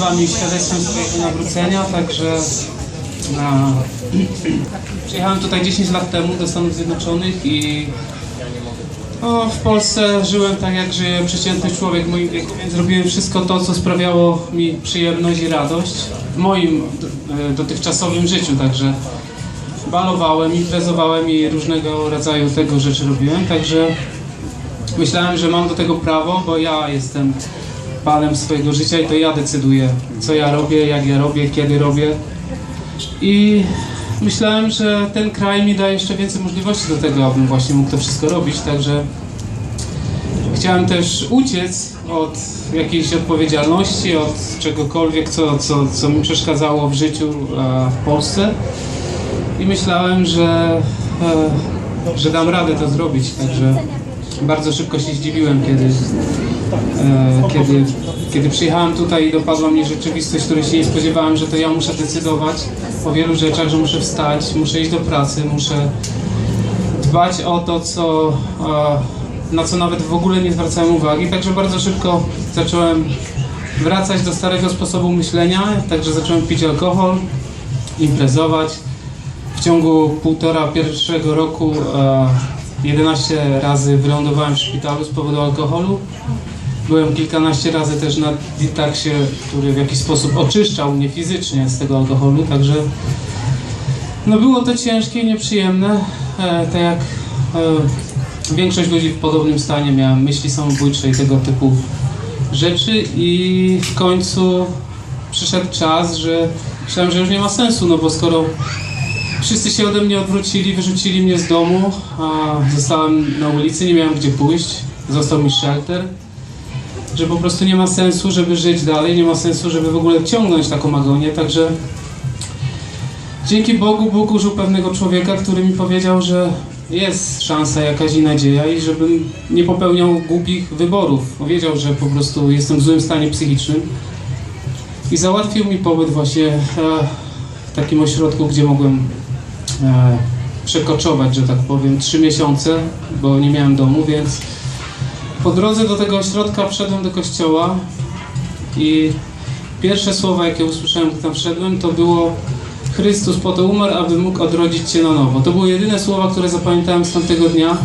wami świadectwem swojego nawrócenia, także a, przyjechałem tutaj 10 lat temu do Stanów Zjednoczonych i o, w Polsce żyłem tak jak żyje przeciętny człowiek w moim wieku, więc robiłem wszystko to, co sprawiało mi przyjemność i radość w moim e, dotychczasowym życiu, także balowałem, imprezowałem i różnego rodzaju tego rzeczy robiłem, także myślałem, że mam do tego prawo, bo ja jestem panem swojego życia i to ja decyduję, co ja robię, jak ja robię, kiedy robię. I myślałem, że ten kraj mi daje jeszcze więcej możliwości do tego, abym właśnie mógł to wszystko robić, także chciałem też uciec od jakiejś odpowiedzialności, od czegokolwiek, co, co, co mi przeszkadzało w życiu w Polsce. I myślałem, że, e, że dam radę to zrobić, także bardzo szybko się zdziwiłem, kiedy, e, kiedy, kiedy przyjechałem tutaj i dopadła mnie rzeczywistość, której się nie spodziewałem, że to ja muszę decydować o wielu rzeczach, że muszę wstać, muszę iść do pracy, muszę dbać o to, co, e, na co nawet w ogóle nie zwracałem uwagi. Także bardzo szybko zacząłem wracać do starego sposobu myślenia, także zacząłem pić alkohol, imprezować. W ciągu półtora pierwszego roku e, 11 razy wylądowałem w szpitalu z powodu alkoholu. Byłem kilkanaście razy też na detoxie, który w jakiś sposób oczyszczał mnie fizycznie z tego alkoholu, także no było to ciężkie i nieprzyjemne, e, tak jak e, większość ludzi w podobnym stanie miałem myśli samobójcze i tego typu rzeczy i w końcu przyszedł czas, że myślałem, że już nie ma sensu, no bo skoro wszyscy się ode mnie odwrócili, wyrzucili mnie z domu, a zostałem na ulicy, nie miałem gdzie pójść, został mi shelter, że po prostu nie ma sensu, żeby żyć dalej, nie ma sensu, żeby w ogóle ciągnąć taką agonię, także dzięki Bogu Bóg użył pewnego człowieka, który mi powiedział, że jest szansa jakaś i nadzieja i żebym nie popełniał głupich wyborów. Powiedział, że po prostu jestem w złym stanie psychicznym i załatwił mi pobyt właśnie e, w takim ośrodku, gdzie mogłem e, przekoczować, że tak powiem, trzy miesiące, bo nie miałem domu, więc po drodze do tego ośrodka wszedłem do kościoła i pierwsze słowa, jakie usłyszałem, gdy tam wszedłem, to było Chrystus po to umarł, aby mógł odrodzić Cię na nowo. To były jedyne słowa, które zapamiętałem z tamtego dnia,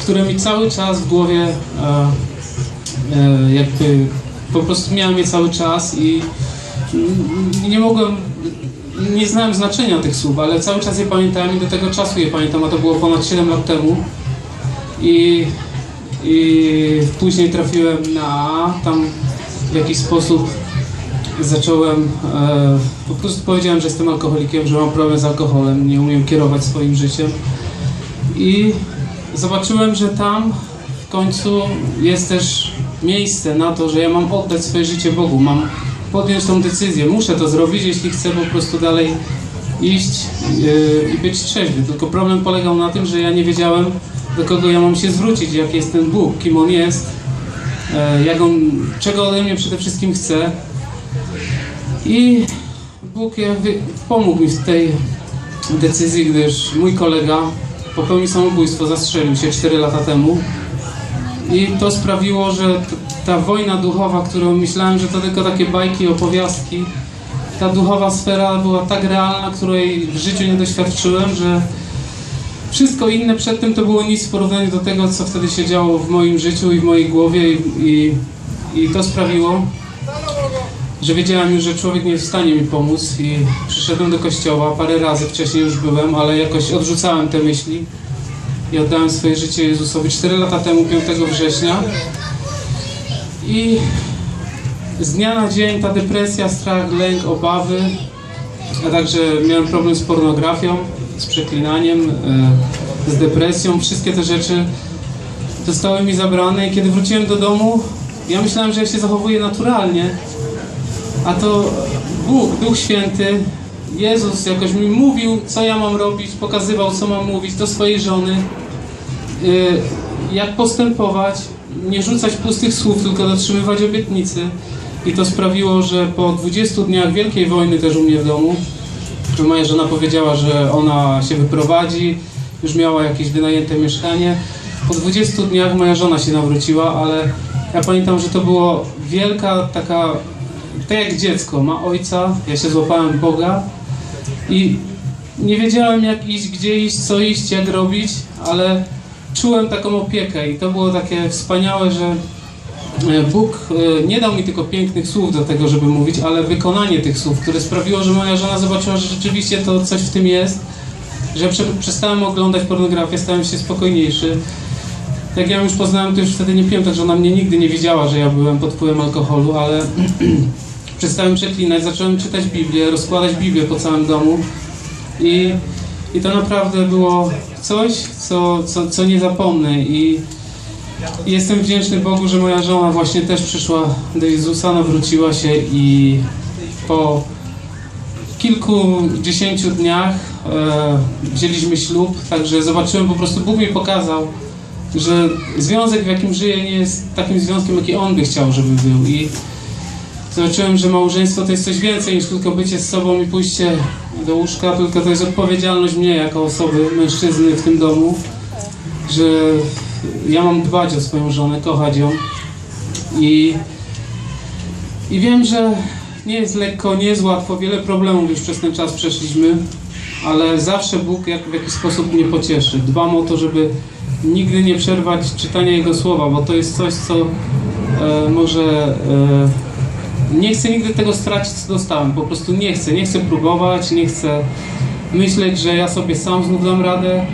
które mi cały czas w głowie e, e, jakby po prostu miałem je cały czas i nie mogłem, nie znałem znaczenia tych słów, ale cały czas je pamiętałem i do tego czasu je pamiętam, a to było ponad 7 lat temu. I, i później trafiłem na tam w jakiś sposób zacząłem, e, po prostu powiedziałem, że jestem alkoholikiem, że mam problem z alkoholem, nie umiem kierować swoim życiem. I zobaczyłem, że tam w końcu jest też miejsce na to, że ja mam oddać swoje życie Bogu, mam podjąć tą decyzję, muszę to zrobić, jeśli chcę po prostu dalej iść yy, i być trzeźwy. Tylko problem polegał na tym, że ja nie wiedziałem, do kogo ja mam się zwrócić, jaki jest ten Bóg, kim On jest, e, jak on, czego ode mnie przede wszystkim chce. I Bóg jakby pomógł mi w tej decyzji, gdyż mój kolega popełnił samobójstwo, zastrzelił się 4 lata temu. I to sprawiło, że ta wojna duchowa, którą myślałem, że to tylko takie bajki, opowiastki, ta duchowa sfera była tak realna, której w życiu nie doświadczyłem, że wszystko inne przedtem to było nic w porównaniu do tego, co wtedy się działo w moim życiu i w mojej głowie i, i, i to sprawiło, że wiedziałem już, że człowiek nie jest w stanie mi pomóc i przyszedłem do kościoła, parę razy wcześniej już byłem, ale jakoś odrzucałem te myśli i oddałem swoje życie Jezusowi. 4 lata temu, 5 września i z dnia na dzień ta depresja, strach, lęk, obawy, a także miałem problem z pornografią, z przeklinaniem, e, z depresją, wszystkie te rzeczy zostały mi zabrane. I kiedy wróciłem do domu, ja myślałem, że ja się zachowuję naturalnie, a to Bóg, Duch Święty, Jezus jakoś mi mówił, co ja mam robić, pokazywał, co mam mówić do swojej żony, y, jak postępować, nie rzucać pustych słów, tylko dotrzymywać obietnicy. I to sprawiło, że po 20 dniach wielkiej wojny też u mnie w domu, moja żona powiedziała, że ona się wyprowadzi, już miała jakieś wynajęte mieszkanie. Po 20 dniach moja żona się nawróciła, ale ja pamiętam, że to była wielka taka tak jak dziecko, ma ojca, ja się złapałem Boga i nie wiedziałem jak iść, gdzie iść, co iść, jak robić, ale czułem taką opiekę i to było takie wspaniałe, że e, Bóg e, nie dał mi tylko pięknych słów do tego, żeby mówić, ale wykonanie tych słów, które sprawiło, że moja żona zobaczyła, że rzeczywiście to coś w tym jest, że prze, przestałem oglądać pornografię, stałem się spokojniejszy. Jak ja już poznałem, to już wtedy nie piłem, tak że ona mnie nigdy nie widziała, że ja byłem pod wpływem alkoholu, ale przestałem przeklinać, zacząłem czytać Biblię, rozkładać Biblię po całym domu i, i to naprawdę było coś, co, co, co nie zapomnę. I jestem wdzięczny Bogu, że moja żona właśnie też przyszła do Jezusa, nawróciła się i po kilkudziesięciu dniach e, wzięliśmy ślub, także zobaczyłem po prostu, Bóg mi pokazał, że związek, w jakim żyję, nie jest takim związkiem, jaki On by chciał, żeby był. I zobaczyłem, że małżeństwo to jest coś więcej niż tylko bycie z sobą i pójście do łóżka, tylko to jest odpowiedzialność mnie jako osoby, mężczyzny w tym domu, że ja mam dbać o swoją żonę, kochać ją i, i wiem, że nie jest lekko, nie jest łatwo, wiele problemów już przez ten czas przeszliśmy, ale zawsze Bóg jak, w jakiś sposób mnie pocieszy. Dbam o to, żeby nigdy nie przerwać czytania Jego Słowa, bo to jest coś, co e, może... E, nie chcę nigdy tego stracić, co dostałem. Po prostu nie chcę. Nie chcę próbować, nie chcę myśleć, że ja sobie sam znów dam radę.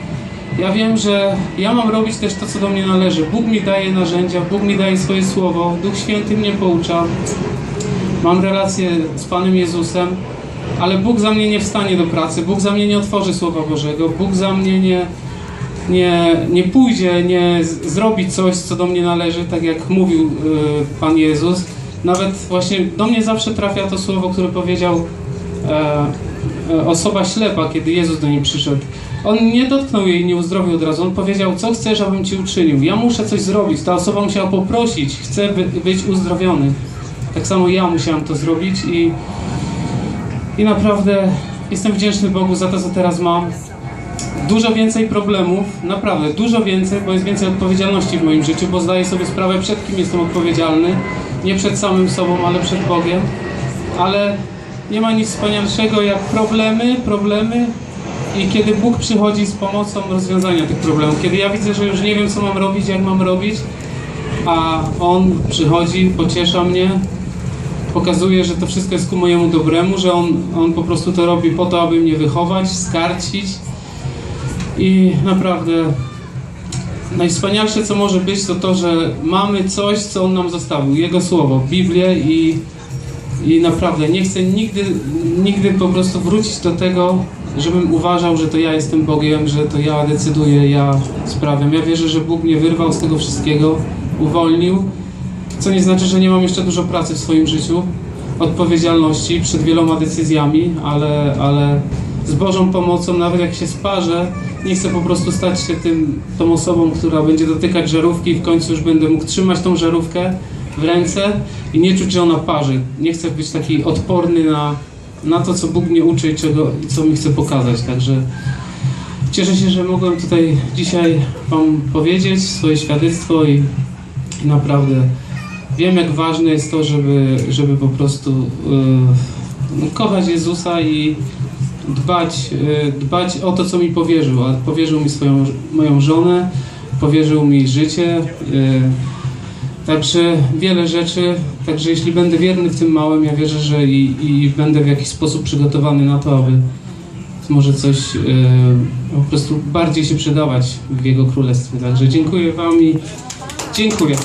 Ja wiem, że ja mam robić też to, co do mnie należy. Bóg mi daje narzędzia, Bóg mi daje swoje słowo, Duch Święty mnie poucza. Mam relację z Panem Jezusem, ale Bóg za mnie nie wstanie do pracy, Bóg za mnie nie otworzy Słowa Bożego, Bóg za mnie nie, nie, nie pójdzie, nie zrobi coś, co do mnie należy, tak jak mówił y, Pan Jezus. Nawet właśnie do mnie zawsze trafia to słowo, które powiedział e, e, osoba ślepa, kiedy Jezus do niej przyszedł. On nie dotknął jej, nie uzdrowił od razu. On powiedział, co chcesz, abym ci uczynił. Ja muszę coś zrobić. Ta osoba musiała poprosić, chcę by, być uzdrowiony. Tak samo ja musiałem to zrobić i, i naprawdę jestem wdzięczny Bogu za to, co teraz mam. Dużo więcej problemów, naprawdę dużo więcej, bo jest więcej odpowiedzialności w moim życiu, bo zdaję sobie sprawę, przed kim jestem odpowiedzialny. Nie przed samym sobą, ale przed Bogiem. Ale nie ma nic wspanialszego jak problemy, problemy i kiedy Bóg przychodzi z pomocą rozwiązania tych problemów. Kiedy ja widzę, że już nie wiem, co mam robić, jak mam robić, a On przychodzi, pociesza mnie, pokazuje, że to wszystko jest ku mojemu dobremu, że On, on po prostu to robi po to, aby mnie wychować, skarcić. I naprawdę najwspanialsze, co może być, to to, że mamy coś, co On nam zostawił. Jego Słowo, Biblię i, i naprawdę nie chcę nigdy, nigdy po prostu wrócić do tego, żebym uważał, że to ja jestem Bogiem, że to ja decyduję, ja sprawiam. Ja wierzę, że Bóg mnie wyrwał z tego wszystkiego, uwolnił, co nie znaczy, że nie mam jeszcze dużo pracy w swoim życiu, odpowiedzialności przed wieloma decyzjami, ale, ale z Bożą pomocą, nawet jak się sparzę, nie chcę po prostu stać się tym, tą osobą, która będzie dotykać żarówki i w końcu już będę mógł trzymać tą żarówkę w ręce i nie czuć, że ona parzy. Nie chcę być taki odporny na, na to, co Bóg mnie uczy i czego, co mi chce pokazać. Także cieszę się, że mogłem tutaj dzisiaj Wam powiedzieć swoje świadectwo i, i naprawdę wiem, jak ważne jest to, żeby, żeby po prostu yy, kochać Jezusa i dbać, yy, dbać o to, co mi powierzył. A powierzył mi swoją, moją żonę, powierzył mi życie. Yy, Także wiele rzeczy, także jeśli będę wierny w tym małym, ja wierzę, że i, i będę w jakiś sposób przygotowany na to, aby może coś e, po prostu bardziej się przydawać w Jego Królestwie. Także dziękuję Wam i dziękuję.